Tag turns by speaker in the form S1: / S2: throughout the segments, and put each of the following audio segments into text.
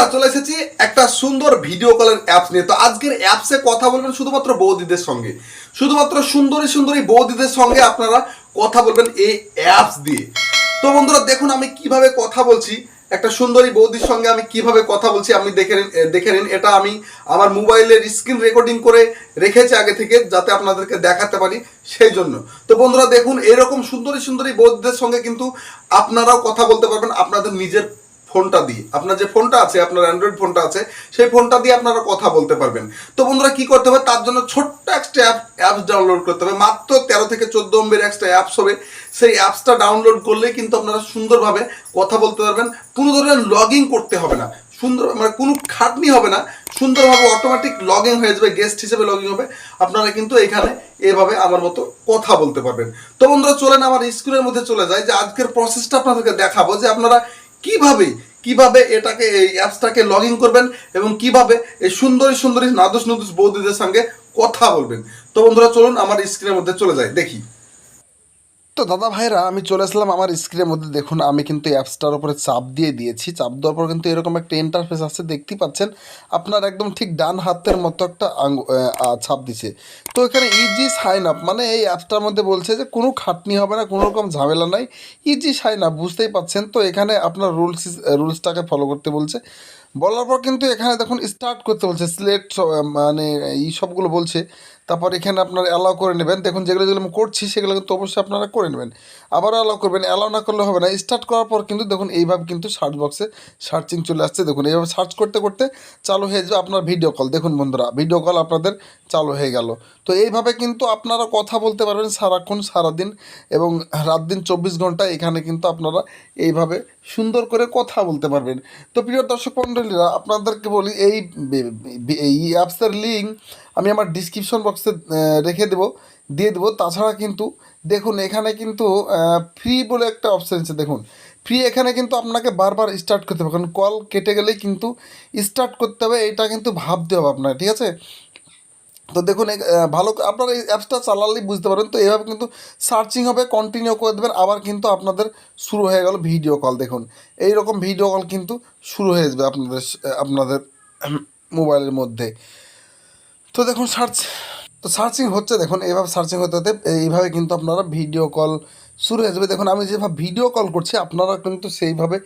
S1: বন্ধুরা চলে এসেছি একটা সুন্দর ভিডিও কলের অ্যাপস নিয়ে। তো আজকের অ্যাপসে কথা বলবেন শুধুমাত্র বৌদিদের সঙ্গে। শুধুমাত্র সুন্দরী সুন্দরী বৌদিদের সঙ্গে আপনারা কথা বলবেন এই অ্যাপস দিয়ে। তো বন্ধুরা, দেখুন আমি কীভাবে কথা বলছি। একটা সুন্দরী বৌদির সঙ্গে আমি কীভাবে কথা বলছি, আপনি দেখে নিন দেখে নিন। এটা আমি আমার মোবাইলের স্ক্রিন রেকর্ডিং করে রেখেছি আগে থেকে, যাতে আপনাদেরকে দেখাতে পারি সেই জন্য। তো বন্ধুরা, দেখুন, এরকম সুন্দরী সুন্দরী বৌদিদের সঙ্গে কিন্তু আপনারাও কথা বলতে পারবেন, আপনাদের নিজের ফোনটা দিয়ে আপনার যে ফোনটা আছে, আপনার অ্যান্ড্রয়েড ফোনটা আছে, সেই ফোনটা দিয়ে আপনারা কথা বলতে পারবেন। তো বন্ধুরা, কি করতে হবে? তার জন্য ছোট্ট একটা অ্যাপ অ্যাপস ডাউনলোড করতে হবে। মাত্র তেরো থেকে চোদ্দ এমবির একটা অ্যাপস হবে। সেই অ্যাপসটা ডাউনলোড করলেই কিন্তু আপনারা সুন্দরভাবে কথা বলতে পারবেন। কোনো ধরনের লগ করতে হবে না। সুন্দর মানে কোনো খাটনি হবে না। সুন্দরভাবে অটোমেটিক লগ ইন হয়ে যাবে গেস্ট হিসেবে লগ ইন হবে। আপনারা কিন্তু এখানে এভাবে আমার মতো কথা বলতে পারবেন। তো বন্ধুরা, চলেন আমার স্ক্রিনের মধ্যে চলে যায় যে আজকের প্রসেসটা আপনাদেরকে দেখাবো যে আপনারা কীভাবে কীভাবে এটাকে, এই অ্যাপসটাকে লগ ইন করবেন এবং কীভাবে এই সুন্দরী সুন্দরী নাদুস নুদুস বৌদিদের সঙ্গে কথা বলবেন। তো বন্ধুরা, চলুন আমার স্ক্রিনের মধ্যে চলে যাই, দেখি। তো দাদা ভাইরা আমি চলে আসলাম আমার স্ক্রিনের মধ্যে। দেখুন, আমি কিন্তু অ্যাপসটার উপরে চাপ দিয়ে দিয়েছি। চাপ দেওয়ার পর কিন্তু এরকম একটা ইন্টারফেস আছে, দেখতেই পাচ্ছেন। আপনার একদম ঠিক ডান হাতের মতো একটা ছাপ দিছে। তো এখানে ইজি সাইন আপ মানে এই অ্যাপসটার মধ্যে বলছে যে, কোনো খাটনি হবে না, কোনো রকম ঝামেলা নাই। ইজি সাইন আপ বুঝতেই পাচ্ছেন। তো এখানে আপনার রুলস রুলসটাকে ফলো করতে বলছে। বলার পর কিন্তু এখানে দেখুন স্টার্ট করতে বলছে সিলেক্ট মানে এই সবগুলো বলছে। তারপর এখানে আপনার অ্যালাউ করে নেবেন। দেখুন যেগুলো যেগুলো আমি করছি, সেগুলো কিন্তু অবশ্যই আপনারা করে নেবেন। আবার অ্যালাউ করবেন অ্যালাউ না করলে হবে না। স্টার্ট করার পর কিন্তু দেখুন এইভাবে কিন্তু সার্চ বক্সে সার্চিং চলে আসছে। দেখুন এইভাবে সার্চ করতে করতে চালু হয়ে যাবে আপনার ভিডিও কল দেখুন বন্ধুরা ভিডিও কল আপনাদের চালু হয়ে গেল। তো এইভাবে কিন্তু আপনারা কথা বলতে পারবেন সারাক্ষণ, সারাদিন এবং রাত দিন চব্বিশ ঘণ্টা এখানে কিন্তু আপনারা এইভাবে সুন্দর করে কথা বলতে পারবেন। তো প্রিয় দর্শক মণ্ডলীরা আপনাদেরকে বলি, এই এই অ্যাপসের লিঙ্ক আমি আমার ডিসক্রিপশন বক্সে রেখে দেবো, দিয়ে দেবো। তাছাড়া কিন্তু দেখুন, এখানে কিন্তু ফ্রি বলে একটা অপশান আছে। দেখুন ফ্রি এখানে কিন্তু আপনাকে বারবার স্টার্ট করতে হবে। কারণ কল কেটে গেলেই কিন্তু স্টার্ট করতে হবে, এটা কিন্তু ভাবতে হবে আপনার ঠিক আছে? তো দেখুন ভালো আপনারা এই অ্যাপসটা চালালেই বুঝতে পারবেন। তো এভাবে কিন্তু সার্চিং হবে কন্টিনিউ করে দেবেন। আবার কিন্তু আপনাদের শুরু হয়ে গেল ভিডিও কল দেখুন। এই রকম ভিডিও কল কিন্তু শুরু হয়ে যাবে আপনাদের আপনাদের মোবাইলের মধ্যে। তো দেখুন সার্চ তো সার্চিং হচ্ছে, দেখুন, এইভাবে সার্চিং হতে হতে এইভাবে কিন্তু আপনারা ভিডিও কল শুরু হয়ে যাবে। দেখুন, আমি যেভাবে ভিডিও কল করছি, আপনারা কিন্তু সেইভাবে,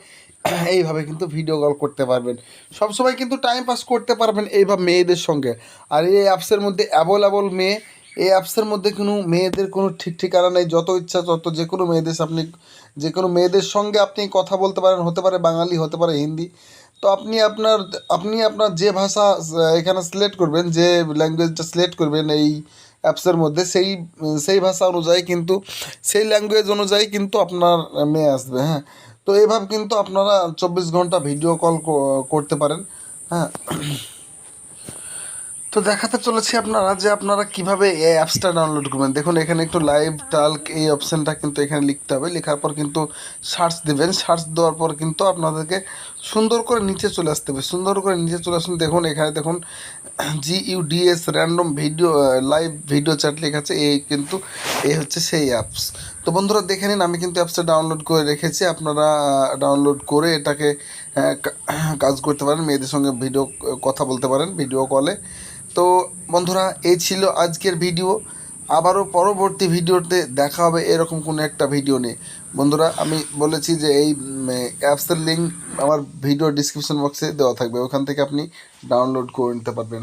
S1: এইভাবে কিন্তু ভিডিও কল করতে পারবেন। সবসময় কিন্তু টাইম পাস করতে পারবেন এইভাবে মেয়েদের সঙ্গে। আর এই অ্যাপসের মধ্যে অ্যাভেলেবল মেয়ে, এই অ্যাপসের মধ্যে কোনো মেয়েদের কোনো ঠিক ঠিকানা নেই। যত ইচ্ছা তত যে কোনো মেয়েদের আপনি যে কোনো মেয়েদের সঙ্গে আপনি কথা বলতে পারেন, হতে পারে বাঙালি, হতে পারে হিন্দি। তো আপনি আপনার আপনি আপনার যে ভাষা এখানে সিলেক্ট করবেন, যে ল্যাঙ্গুয়েজটা সিলেক্ট করবেন এই অ্যাপসের মধ্যে, সেই সেই ভাষা অনুযায়ী কিন্তু, সেই ল্যাঙ্গুয়েজ অনুযায়ী কিন্তু আপনার মেয়ে আসবে হ্যাঁ। তো এভাবে কিন্তু আপনারা চব্বিশ ঘণ্টা ভিডিও কল করতে পারেন হ্যাঁ। তো দেখাতে চলেছি আপনারা যে আপনারা কীভাবে এই অ্যাপসটা ডাউনলোড করবেন। দেখুন, এখানে একটু লাইভ টাল্ক এই অপশানটা কিন্তু এখানে লিখতে হবে। লেখার পর কিন্তু সার্চ দেবেন। সার্চ দেওয়ার পর কিন্তু আপনাদেরকে সুন্দর করে নিচে চলে আসতে হবে। সুন্দর করে নিচে চলে আসুন। দেখুন, এখানে দেখুন G UDS random video live video chat লেখা আছে। এই কিন্তু, এই হচ্ছে সেই অ্যাপস তো বন্ধুরা, দেখে নিন, আমি কিন্তু অ্যাপসটা ডাউনলোড করে রেখেছি। আপনারা ডাউনলোড করে এটাকে কাজ করতে পারেন। মেয়েদের সঙ্গে ভিডিও কথা বলতে পারেন ভিডিও কলে তো বন্ধুরা, এই ছিল আজকের ভিডিও। আবারও পরবর্তী ভিডিওতে দেখা হবে এরকম কোনো একটা ভিডিও নিয়ে। বন্ধুরা, আমি বলেছি যে এই অ্যাপসের লিঙ্ক আমার ভিডিও ডিসক্রিপশন বক্সে দেওয়া থাকবে। ওখান থেকে আপনি ডাউনলোড করে নিতে পারবেন।